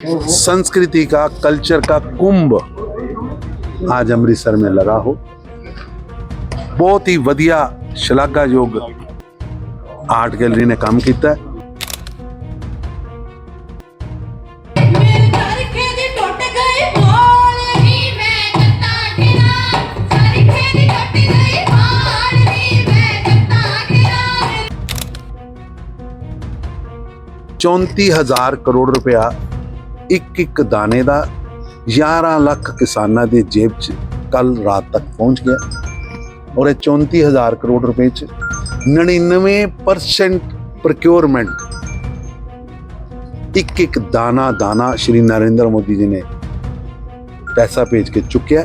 संस्कृति का कल्चर का कुंभ आज ਅੰਮ੍ਰਿਤਸਰ में लगा हो ਬਹੁਤ ਹੀ ਵਧੀਆ ਸ਼ਲਾਘਾਯੋਗ ਆਰਟ ਗੈਲਰੀ ਨੇ ਕੰਮ ਕੀਤਾ ਹੈ ਮੇਰੇ ਚਰਖੇ ਦੀ ਟੁੱਟ ਇੱਕ ਇੱਕ ਦਾਣੇ ਦਾ 11 ਲੱਖ ਕਿਸਾਨਾਂ ਦੀ ਜੇਬ 'ਚ ਕੱਲ ਰਾਤ ਤੱਕ ਪਹੁੰਚ ਗਿਆ ਔਰ ਇਹ 34000 ਕਰੋੜ ਰੁਪਏ 'ਚ 99% ਪ੍ਰੋਕਿਉਰਮੈਂਟ ਇੱਕ ਇੱਕ ਦਾਣਾ ਦਾਣਾ ਸ਼੍ਰੀ ਨਰਿੰਦਰ ਮੋਦੀ ਜੀ ਨੇ ਪੈਸਾ ਭੇਜ ਕੇ ਚੁੱਕਿਆ।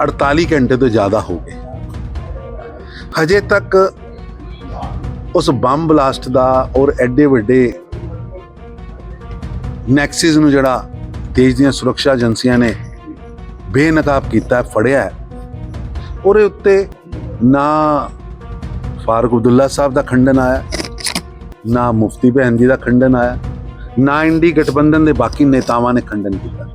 48 ਘੰਟੇ ਤੋਂ ਜ਼ਿਆਦਾ ਹੋ ਗਏ। ਹਜੇ ਤੱਕ ਉਸ ਬੰਬ ਬਲਾਸਟ ਦਾ ਔਰ ਐਡੇ ਵੱਡੇ ਨੈਕਸਿਸ ਨੂੰ ਜਿਹੜਾ ਦੇਸ਼ ਦੀਆਂ ਸੁਰੱਖਿਆ ਏਜੰਸੀਆਂ ਨੇ ਬੇਨਕਾਬ ਕੀਤਾ, ਫੜਿਆ ਉਹਦੇ ਉੱਤੇ ਨਾ ਫਾਰੂਕ ਅਬਦੁੱਲਾ ਸਾਹਿਬ ਦਾ ਖੰਡਨ ਆਇਆ, ਨਾ ਮੁਫਤੀ ਬਹਿਨ ਜੀ ਦਾ ਖੰਡਨ ਆਇਆ, ਨਾ ਇੰਡੀ ਗਠਬੰਧਨ ਦੇ ਬਾਕੀ ਨੇਤਾਵਾਂ ਨੇ ਖੰਡਨ ਕੀਤਾ।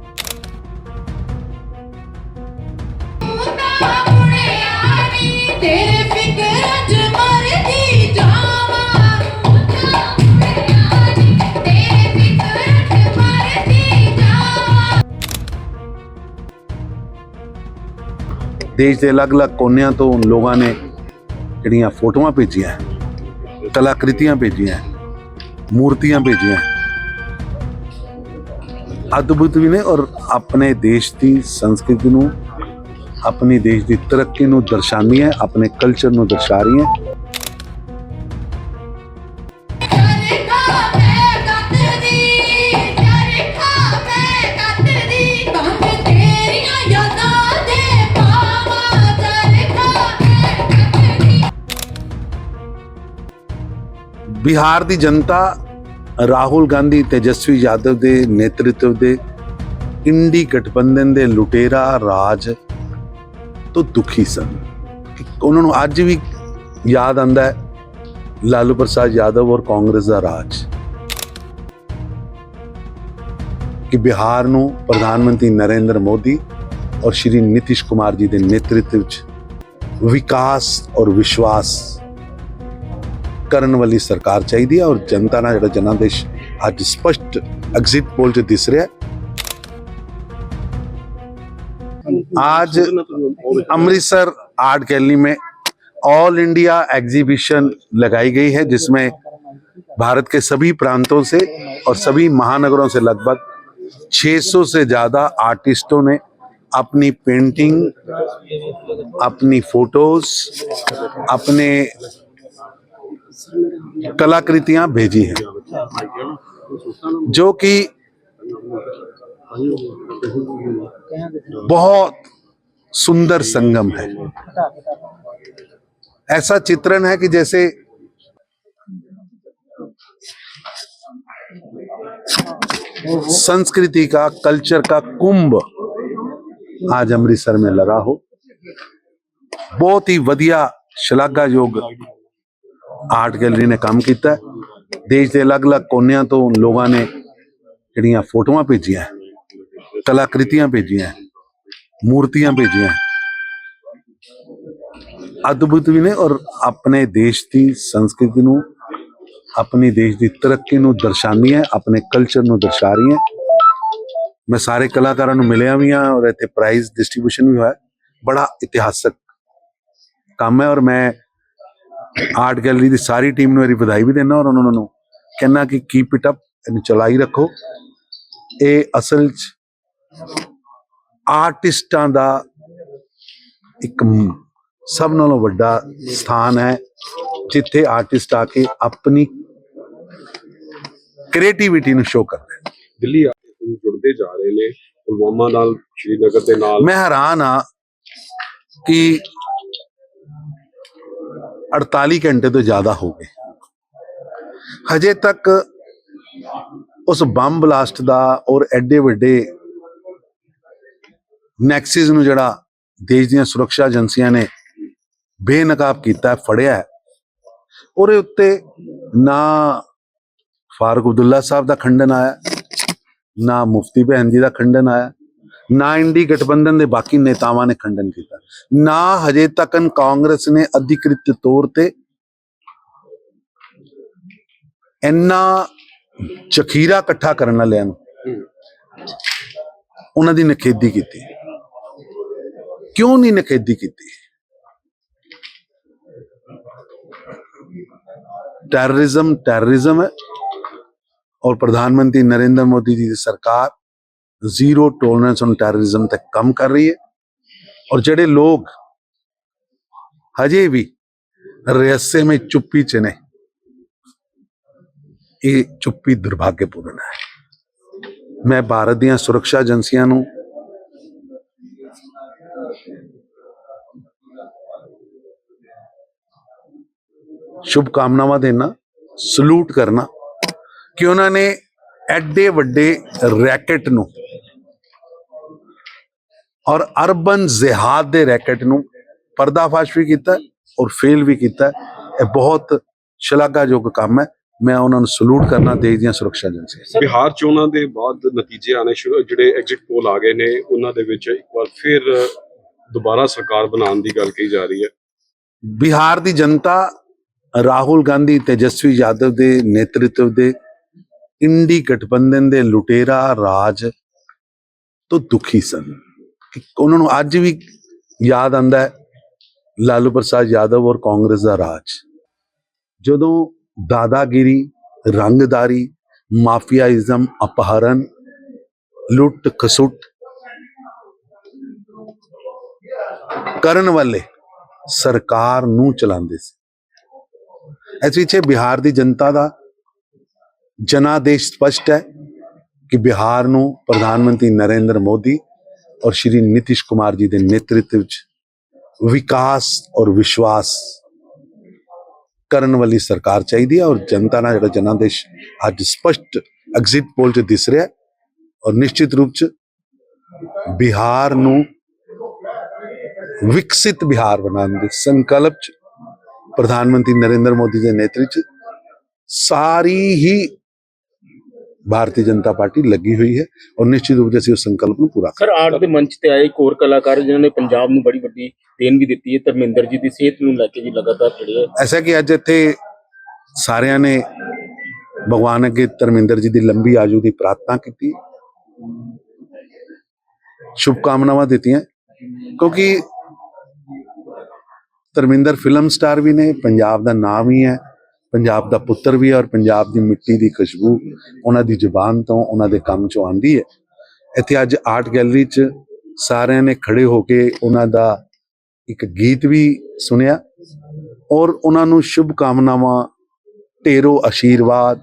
ਦੇਸ਼ ਦੇ ਅਲੱਗ-ਅਲੱਗ ਕੋਨਿਆਂ ਤੋਂ ਲੋਕਾਂ ਨੇ ਜਿਹੜੀਆਂ ਫੋਟੋਆਂ ਭੇਜੀਆਂ ਕਲਾਕ੍ਰਿਤੀਆਂ ਭੇਜੀਆਂ ਮੂਰਤੀਆਂ ਭੇਜੀਆਂ ਅਦਭੁਤ ਵੀ ਨੇ ਔਰ ਆਪਣੇ ਦੇਸ਼ ਦੀ ਸੰਸਕ੍ਰਿਤੀ ਨੂੰ, ਆਪਣੇ ਦੇਸ਼ ਦੀ ਤਰੱਕੀ ਨੂੰ ਦਰਸਾਉਂਦੀਆਂ ਆਪਣੇ ਕਲਚਰ ਨੂੰ ਦਰਸਾ ਰਹੀਆਂ ਬਿਹਾਰ ਦੀ ਜਨਤਾ, ਰਾਹੁਲ ਗਾਂਧੀ ਤੇਜਸਵੀ ਯਾਦਵ ਦੇ ਨੇਤਰਤਵ ਦੇ, ਇੰਡੀ ਗਠਬੰਧਨ ਦੇ ਲੁਟੇਰਾ ਰਾਜ ਤੋਂ ਦੁਖੀ ਸਨ। ਉਹਨਾਂ ਨੂੰ ਅੱਜ ਵੀ ਯਾਦ ਆਂਦਾ ਹੈ, ਲਾਲੂ ਪ੍ਰਸਾਦ ਯਾਦਵ ਔਰ ਕਾਂਗਰਸ ਦਾ ਰਾਜ। ਕਿ ਬਿਹਾਰ ਨੂੰ ਪ੍ਰਧਾਨ ਮੰਤਰੀ ਨਰਿੰਦਰ ਮੋਦੀ ਔਰ ਸ਼੍ਰੀ ਨਿਤਿਸ਼ ਕੁਮਾਰ ਜੀ ਦੇ ਨੇਤਰਤਵ ਵਿੱਚ ਵਿਕਾਸ ਔਰ ਵਿਸ਼ਵਾਸ ਕਰਨ ਵਾਲੀ ਸਰਕਾਰ ਚਾਹੀਦੀ ਹੈ ਔਰ ਜਨਤਾ ਨਾਲ ਜਿਹੜਾ ਜਨਾਦੇਸ਼ ਅੱਜ ਸਪਸ਼ਟ ਐਗਜ਼ਿਟ ਪੋਲ 'ਚ ਦਿਸ ਰਿਹਾ ਹੈ आज अमृतसर आर्ट गैलरी में ऑल इंडिया एग्जीबिशन लगाई गई है जिसमें भारत के सभी प्रांतों से और सभी महानगरों से लगभग 600 से ज्यादा आर्टिस्टों ने अपनी पेंटिंग अपनी फोटोज अपने कलाकृतियाँ भेजी हैं। जो कि बहुत सुंदर संगम है। ऐसा चित्रण है कि जैसे संस्कृति का, कल्चर का कुंभ आज अमृतसर में लगा हो। बहुत ही वधिया शलाघा योग ਆਰਟ ਗੈਲਰੀ ਨੇ ਕੰਮ ਕੀਤਾ ਦੇਸ਼ ਦੇ ਅਲੱਗ-ਅਲੱਗ ਕੋਨਿਆਂ ਤੋਂ ਲੋਕਾਂ ਨੇ ਜਿਹੜੀਆਂ ਫੋਟੋਆਂ ਭੇਜੀਆਂ ਕਲਾਕ੍ਰਿਤੀਆਂ ਭੇਜੀਆਂ ਮੂਰਤੀਆਂ ਭੇਜੀਆਂ ਅਦਭੁਤ ਵੀ ਨੇ ਔਰ ਆਪਣੇ ਦੇਸ਼ ਦੀ ਸੰਸਕ੍ਰਿਤੀ ਨੂੰ, ਆਪਣੀ ਦੇਸ਼ ਦੀ ਤਰੱਕੀ ਨੂੰ ਦਰਸਾਉਂਦੀ ਹੈ, ਆਪਣੇ ਕਲਚਰ ਨੂੰ ਦਰਸਾ ਰਹੀ ਹੈ। ਮੈਂ ਸਾਰੇ ਕਲਾਕਾਰਾਂ ਨੂੰ ਮਿਲਿਆ ਵੀ ਹਾਂ ਔਰ ਇੱਥੇ ਪ੍ਰਾਈਜ਼ ਡਿਸਟ੍ਰੀਬਿਊਸ਼ਨ ਵੀ ਹੋਇਆ ਬੜਾ ਇਤਿਹਾਸਕ ਕੰਮ ਹੈ ਔਰ ਮੈਂ ਆਰਟ ਗੈਲਰੀ ਦੀ ਸਾਰੀ ਟੀਮ ਨੂੰ ਮੇਰੀ ਵਧਾਈ ਵੀ ਦਿੰਦਾ ਔਰ ਉਹਨਾਂ ਨੂੰ ਕਹਿੰਦਾ ਕਿ ਕੀਪ ਇਟ ਅਪ ਇਹਨੂੰ ਚਲਾਈ ਰੱਖੋ। ਇਹ ਅਸਲ ਚ ਆਰਟਿਸਟਾਂ ਦਾ ਇੱਕ ਸਭ ਨਾਲੋਂ ਵੱਡਾ ਸਥਾਨ ਹੈ ਜਿੱਥੇ ਆਰਟਿਸਟ ਆ ਕੇ ਆਪਣੀ ਕ੍ਰੀਏਟੀਵਿਟੀ ਨੂੰ ਸ਼ੋਅ ਕਰਦੇ ਦਿੱਲੀ ਜੁੜਦੇ ਜਾ ਰਹੇ ਨੇ ਪੁਲਵਾਮਾ ਨਾਲ ਸ਼੍ਰੀਨਗਰ ਦੇ ਨਾਲ। ਮੈਂ ਹੈਰਾਨ ਆ ਕਿ 48 ਘੰਟੇ ਤੋਂ ਜ਼ਿਆਦਾ ਹੋ ਗਏ। ਹਜੇ ਤੱਕ ਉਸ ਬੰਬ ਬਲਾਸਟ ਦਾ ਔਰ ਐਡੇ ਵੱਡੇ ਨੈਕਸਿਸ ਨੂੰ ਜਿਹੜਾ ਦੇਸ਼ ਦੀਆਂ ਸੁਰੱਖਿਆ ਏਜੰਸੀਆਂ ਨੇ ਬੇਨਕਾਬ ਕੀਤਾ, ਫੜਿਆ ਉਹਦੇ ਉੱਤੇ ਨਾ ਫਾਰੂਕ ਅਬਦੁੱਲਾ ਸਾਹਿਬ ਦਾ ਖੰਡਨ ਆਇਆ, ਨਾ ਮੁਫਤੀ ਬਹਿਨ ਜੀ ਦਾ ਖੰਡਨ ਆਇਆ ਨਾ ਇੰਡੀ ਗਠਬੰਧਨ ਦੇ ਬਾਕੀ ਨੇਤਾਵਾਂ ਨੇ ਖੰਡਨ ਕੀਤਾ ਨਾ ਹਜੇ ਤੱਕਨ ਕਾਂਗਰਸ ਨੇ ਅਧਿਕ੍ਰਿਤ ਤੌਰ ਤੇ ਇੰਨਾ ਜ਼ਖੀਰਾ ਇਕੱਠਾ ਕਰਨ ਵਾਲਿਆਂ ਨੂੰ ਉਹਨਾਂ ਦੀ ਨਖੇਦੀ ਕੀਤੀ ਕਿਉਂ ਨਹੀਂ ਨਖੇਦੀ ਕੀਤੀ ਟੈਰਰਿਜ਼ਮ ਟੈਰਰਿਜ਼ਮ ਹੈ ਔਰ ਪ੍ਰਧਾਨ ਮੰਤਰੀ ਨਰਿੰਦਰ ਮੋਦੀ ਜੀ ਦੀ ਸਰਕਾਰ ਜ਼ੀਰੋ ਟੋਲਰੈਂਸ ਔਨ ਟੈਰਰਿਜ਼ਮ ਤੇ ਕੰਮ ਕਰ ਰਹੀ ਹੈ। ਔਰ ਜਿਹੜੇ ਲੋਕ ਹਜੇ ਵੀ ਰਹੱਸੇ में ਚੁੱਪੀ ਚ ਨੇ, ਇਹ ਚੁੱਪੀ ਦੁਰਭਾਗਯਪੂਰਨ ਹੈ। ਮੈਂ ਭਾਰਤ ਦੀਆਂ ਸੁਰੱਖਿਆ ਏਜੰਸੀਆਂ ਨੂੰ ਸ਼ੁਭ ਕਾਮਨਾਵਾਂ ਦੇਣਾ ਸਲੂਟ ਕਰਨਾ ਕਿ ਉਹਨਾਂ ਨੇ ਐਡੇ ਵੱਡੇ ਰੈਕਟ ਨੂੰ ਔਰ ਅਰਬਨ ਜ਼ਿਹਾਦ ਦੇ ਰੈਕਟ ਨੂੰ ਪਰਦਾਫਾਸ਼ ਵੀ ਕੀਤਾ ਔਰ ਫੇਲ ਵੀ ਕੀਤਾ। ਇਹ ਬਹੁਤ ਸ਼ਲਾਘਾਯੋਗ ਕੰਮ ਹੈ। ਮੈਂ ਉਹਨਾਂ ਨੂੰ ਸਲੂਟ ਕਰਨਾ ਦੇਸ਼ ਦੀਆਂ ਸੁਰੱਖਿਆ ਏਜੰਸੀਆਂ ਬਿਹਾਰ ਚੋਣਾਂ ਦੇ ਬਾਅਦ ਨਤੀਜੇ ਆਣੇ ਸ਼ੁਰੂ ਜਿਹੜੇ ਐਗਜ਼ਿਟ ਪੋਲ ਆ ਗਏ ਨੇ ਉਹਨਾਂ ਦੇ ਵਿੱਚ ਇੱਕ ਵਾਰ ਫਿਰ ਦੁਬਾਰਾ ਸਰਕਾਰ ਬਣਾਉਣ ਦੀ ਗੱਲ ਕਹੀ ਜਾ ਰਹੀ ਹੈ। ਬਿਹਾਰ ਦੀ ਜਨਤਾ ਰਾਹੁਲ ਗਾਂਧੀ ਤੇਜਸਵੀ ਯਾਦਵ ਦੇ ਨੇਤਰਤਵ ਦੇ ਇੰਡੀ ਗਠਬੰਧਨ ਦੇ ਲੁਟੇਰਾ ਰਾਜ ਤੋਂ ਦੁਖੀ ਸਨ। ਕਿ ਉਹਨਾਂ ਨੂੰ ਅੱਜ ਵੀ ਯਾਦ ਆਂਦਾ ਹੈ, ਲਾਲੂ ਪ੍ਰਸਾਦ ਯਾਦਵ ਔਰ ਕਾਂਗਰਸ ਦਾ ਰਾਜ। ਜਦੋਂ ਦਾਦਾਗਿਰੀ, ਰੰਗਦਾਰੀ, ਮਾਫੀਆਇਜ਼ਮ ਅਪਹਰਨ, ਲੁੱਟ ਖਸੁੱਟ ਕਰਨ ਵਾਲੇ ਸਰਕਾਰ ਨੂੰ ਚਲਾਉਂਦੇ ਸੀ। ਇਸ ਵਿੱਚ ਬਿਹਾਰ ਦੀ ਜਨਤਾ ਦਾ ਜਨਾਦੇਸ਼ ਸਪਸ਼ਟ ਹੈ ਕਿ ਬਿਹਾਰ ਨੂੰ ਪ੍ਰਧਾਨ ਮੰਤਰੀ ਨਰਿੰਦਰ ਮੋਦੀ ਔਰ ਸ਼੍ਰੀ ਨਿਤਿਸ਼ ਕੁਮਾਰ ਜੀ ਦੇ ਨੇਤਰਤਵ ਵਿੱਚ ਵਿਕਾਸ ਵਿਸ਼ਵਾਸ ਕਰਨ ਵਾਲੀ ਸਰਕਾਰ ਚਾਹੀਦੀ ਹੈ ਔਰ ਜਨਤਾ ਨਾਲ ਜਿਹੜਾ ਜਨਾਦੇਸ਼ ਅੱਜ ਸਪਸ਼ਟ ਐਗਜ਼ਿਟ ਪੋਲ 'ਚ ਦਿਸ ਰਿਹਾ ਔਰ ਨਿਸ਼ਚਿਤ ਰੂਪ 'ਚ ਬਿਹਾਰ ਨੂੰ ਵਿਕਸਿਤ ਬਿਹਾਰ ਬਣਾਉਣ ਦੇ ਸੰਕਲਪ 'ਚ ਪ੍ਰਧਾਨ ਮੰਤਰੀ ਨਰਿੰਦਰ ਮੋਦੀ ਦੇ ਨੇਤਰਤਵ 'ਚ ਸਾਰੀ ਹੀ ਭਾਰਤੀ ਜਨਤਾ ਪਾਰਟੀ ਲੱਗੀ ਹੋਈ ਹੈ ਔਰ ਨਿਸ਼ਚਿਤ ਰੂਪ 'ਚ ਅਸੀਂ ਉਸ ਸੰਕਲਪ ਨੂੰ ਪੂਰਾ ਸਰ ਆਰਟ ਦੇ ਮੰਚ ਤੇ ਆਏ ਇੱਕ ਹੋਰ ਕਲਾਕਾਰ ਜਿਨ੍ਹਾਂ ਨੇ ਪੰਜਾਬ ਨੂੰ ਬੜੀ ਵੱਡੀ ਦੇਣ ਵੀ ਦਿੱਤੀ ਹੈ ਧਰਮਿੰਦਰ ਜੀ ਦੀ ਸਿਹਤ ਨੂੰ ਲੈ ਕੇ ਜੀ ਲਗਾਤਾਰ ਜਿਹੜੇ ਹੈ ਐਸਾ ਕਿ ਅੱਜ ਇੱਥੇ ਸਾਰਿਆਂ ਨੇ ਭਗਵਾਨ ਅੱਗੇ ਧਰਮਿੰਦਰ ਜੀ ਦੀ ਲੰਬੀ ਆਯੂ ਦੀ ਪ੍ਰਾਰਥਨਾ ਕੀਤੀ। ਸ਼ੁਭ ਕਾਮਨਾਵਾਂ ਦਿੱਤੀਆਂ ਕਿਉਂਕਿ ਧਰਮਿੰਦਰ ਫਿਲਮ ਸਟਾਰ ਵੀ ਨੇ ਪੰਜਾਬ ਦਾ ਨਾਮ ਹੀ ਹੈ। ਪੰਜਾਬ ਦਾ ਪੁੱਤਰ ਵੀ ਹੈ ਔਰ ਪੰਜਾਬ ਦੀ ਮਿੱਟੀ ਦੀ ਖੁਸ਼ਬੂ ਉਹਨਾਂ ਦੀ ਜ਼ੁਬਾਨ ਤੋਂ ਉਹਨਾਂ ਦੇ ਕੰਮ ਚੋਂ ਆਉਂਦੀ ਹੈ। ਇੱਥੇ ਅੱਜ ਆਰਟ ਗੈਲਰੀ 'ਚ ਸਾਰਿਆਂ ਨੇ ਖੜੇ ਹੋ ਕੇ ਉਹਨਾਂ ਦਾ ਇੱਕ ਗੀਤ ਵੀ ਸੁਣਿਆ ਔਰ ਉਹਨਾਂ ਨੂੰ ਸ਼ੁਭ ਕਾਮਨਾਵਾਂ ਢੇਰੋ ਆਸ਼ੀਰਵਾਦ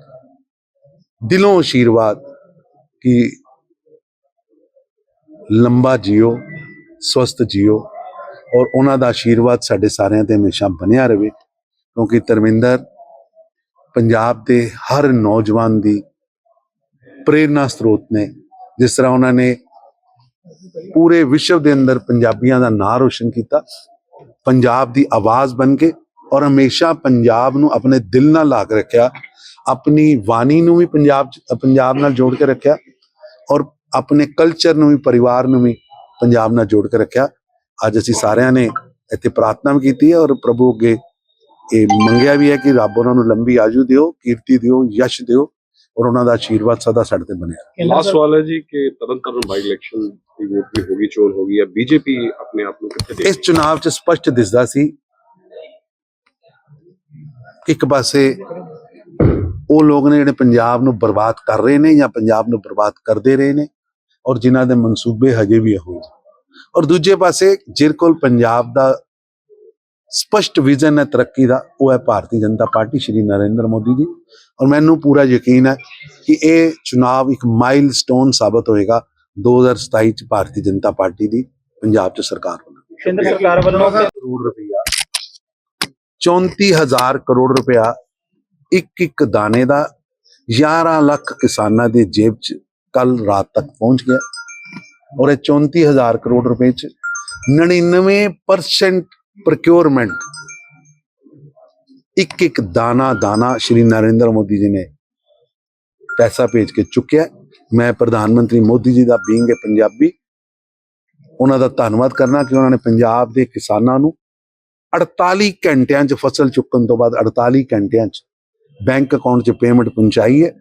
ਦਿਲੋਂ ਆਸ਼ੀਰਵਾਦ ਕਿ ਲੰਬਾ ਜਿਓ, ਸਵਸਥ ਜਿਓ ਔਰ ਉਹਨਾਂ ਦਾ ਆਸ਼ੀਰਵਾਦ ਸਾਡੇ ਸਾਰਿਆਂ ਤੇ ਹਮੇਸ਼ਾ ਬਣਿਆ ਰਵੇ ਕਿਉਂਕਿ ਧਰਮਿੰਦਰ ਪੰਜਾਬ ਦੇ ਹਰ ਨੌਜਵਾਨ ਦੀ ਪ੍ਰੇਰਨਾ ਸਰੋਤ ਨੇ। ਜਿਸ ਤਰ੍ਹਾਂ ਉਹਨਾਂ ਨੇ ਪੂਰੇ ਵਿਸ਼ਵ ਦੇ ਅੰਦਰ ਪੰਜਾਬੀਆਂ ਦਾ ਨਾਂ ਰੋਸ਼ਨ ਕੀਤਾ, ਪੰਜਾਬ ਦੀ ਆਵਾਜ਼ ਬਣ ਕੇ ਔਰ ਹਮੇਸ਼ਾ ਪੰਜਾਬ ਨੂੰ ਆਪਣੇ ਦਿਲ ਨਾਲ ਲਾ ਕੇ ਰੱਖਿਆ, ਆਪਣੀ ਬਾਣੀ ਨੂੰ ਵੀ ਪੰਜਾਬ ਪੰਜਾਬ ਨਾਲ ਜੋੜ ਕੇ ਰੱਖਿਆ ਔਰ ਆਪਣੇ ਕਲਚਰ ਨੂੰ ਵੀ, ਪਰਿਵਾਰ ਨੂੰ ਵੀ ਪੰਜਾਬ ਨਾਲ ਜੋੜ ਕੇ ਰੱਖਿਆ। ਅੱਜ ਅਸੀਂ ਸਾਰਿਆਂ ਨੇ ਇੱਥੇ ਪ੍ਰਾਰਥਨਾ ਵੀ ਕੀਤੀ ਹੈ ਔਰ ਪ੍ਰਭੂ ਅੱਗੇ ਇਹ ਮੰਗਿਆ ਵੀ ਹੈ ਕਿ ਰੱਬ ਉਹਨਾਂ ਨੂੰ ਲੰਬੀ ਆਯੂ ਦਿਓ ਕੀਰਤੀ ਦਿਓ ਯਸ਼ ਦਿਓ ਔਰ ਉਹਨਾਂ ਦਾ ਆਸ਼ੀਰਵਾਦ ਸਦਾ ਸਾਡੇ ਤੇ ਬਣਿਆ ਲਾਸਟ ਸਵਾਲ ਹੈ ਜੀ ਕਿ ਤਰਨਤਾਰਨ ਬਾਈ ਇਲੈਕਸ਼ਨ ਦੀ ਵੋਟ ਵੀ ਹੋ ਗਈ ਚੋਣ ਹੋ ਗਈ ਹੈ ਬੀਜੇਪੀ ਆਪਣੇ ਆਪ ਨੂੰ ਕਿੱਥੇ ਇਸ ਚੁਣਾਵ 'ਚ ਸਪਸ਼ਟ ਦਿਸਦਾ ਸੀ ਕਿ ਇੱਕ ਪਾਸੇ ਉਹ ਲੋਕ ਨੇ ਜਿਹੜੇ ਪੰਜਾਬ ਨੂੰ ਬਰਬਾਦ ਕਰ ਰਹੇ ਨੇ ਜਾਂ ਪੰਜਾਬ ਨੂੰ ਬਰਬਾਦ ਕਰਦੇ ਰਹੇ ਨੇ ਔਰ ਜਿਨ੍ਹਾਂ ਦੇ ਮਨਸੂਬੇ ਹਜੇ ਵੀ ਇਹੋ ਜਿਹੇ। ਔਰ ਦੂਜੇ ਪਾਸੇ ਜਿਰ ਕੋਲ ਪੰਜਾਬ ਦਾ ਸਪਸ਼ਟ ਵਿਜ਼ਨ ਹੈ ਤਰੱਕੀ ਦਾ ਉਹ ਹੈ ਭਾਰਤੀ ਜਨਤਾ ਪਾਰਟੀ ਸ਼੍ਰੀ ਨਰਿੰਦਰ ਮੋਦੀ ਜੀ। ਔਰ ਮੈਨੂੰ ਪੂਰਾ ਯਕੀਨ ਹੈ ਕਿ ਇਹ ਚੁਣਾਵ ਇੱਕ ਮਾਈਲਸਟੋਨ ਸਾਬਤ ਹੋਏਗਾ 2027 ਚ ਭਾਰਤੀ ਜਨਤਾ ਪਾਰਟੀ ਦੀ ਪੰਜਾਬ 'ਚ ਸਰਕਾਰ ਹੋਣੀ ਕੇਂਦਰ ਸਰਕਾਰ ਵੱਲੋਂ ਕਰੋੜ ਰੁਪਇਆ। 34000 ਕਰੋੜ ਰੁਪਇਆ ਇੱਕ ਇੱਕ ਦਾਣੇ ਦਾ 11 ਲੱਖ ਕਿਸਾਨਾਂ ਦੀ ਜੇਬ 'ਚ ਕੱਲ ਰਾਤ ਤੱਕ ਪਹੁੰਚ ਗਿਆ। ਔਰ ਇਹ 34000 ਕਰੋੜ ਰੁਪਏ 'ਚ 99% ਪ੍ਰੋਕਿਉਰਮੈਂਟ ਇੱਕ ਇੱਕ ਦਾਣਾ ਦਾਣਾ ਸ਼੍ਰੀ ਨਰਿੰਦਰ ਮੋਦੀ ਜੀ ਨੇ ਪੈਸਾ ਭੇਜ ਕੇ ਚੁੱਕਿਆ। ਮੈਂ ਪ੍ਰਧਾਨ ਮੰਤਰੀ ਮੋਦੀ ਜੀ ਦਾ ਬੀਂਗ ਹੈ ਪੰਜਾਬੀ। ਉਹਨਾਂ ਦਾ ਧੰਨਵਾਦ ਕਰਨਾ ਕਿ ਉਹਨਾਂ ਨੇ ਪੰਜਾਬ ਦੇ ਕਿਸਾਨਾਂ ਨੂੰ 48 ਘੰਟਿਆਂ 'ਚ ਫਸਲ ਚੁੱਕਣ ਤੋਂ ਬਾਅਦ 48 ਘੰਟਿਆਂ 'ਚ ਬੈਂਕ ਅਕਾਊਂਟ 'ਚ ਪੇਮੈਂਟ ਪਹੁੰਚਾਈ ਹੈ।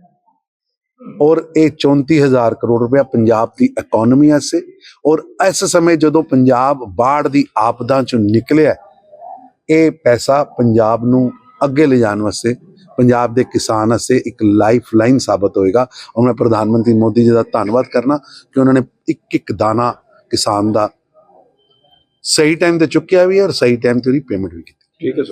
ਔਰ ਇਹ 34000 ਕਰੋੜ ਰੁਪਇਆ ਪੰਜਾਬ ਦੀ ਇਕਨੋਮੀ ਵਾਸਤੇ ਔਰ ਇਸ ਸਮੇਂ ਜਦੋਂ ਪੰਜਾਬ ਬਾੜ ਦੀ ਆਪਦਾ 'ਚੋਂ ਨਿਕਲਿਆ ਇਹ ਪੈਸਾ ਪੰਜਾਬ ਨੂੰ ਅੱਗੇ ਲਿਜਾਣ ਵਾਸਤੇ ਪੰਜਾਬ ਦੇ ਕਿਸਾਨ ਵਾਸਤੇ ਇੱਕ ਲਾਈਫ ਲਾਈਨ ਸਾਬਤ ਹੋਏਗਾ। ਔਰ ਮੈਂ ਪ੍ਰਧਾਨ ਮੰਤਰੀ ਮੋਦੀ ਜੀ ਦਾ ਧੰਨਵਾਦ ਕਰਨਾ ਕਿ ਉਹਨਾਂ ਨੇ ਇੱਕ ਇੱਕ ਦਾਣਾ ਕਿਸਾਨ ਦਾ ਸਹੀ ਟਾਈਮ ਤੇ ਚੁੱਕਿਆ ਵੀ ਔਰ ਸਹੀ ਟਾਈਮ ਤੇ ਉਹਦੀ ਪੇਮੈਂਟ ਵੀ ਕੀਤੀ। ਠੀਕ ਹੈ ਸਰ।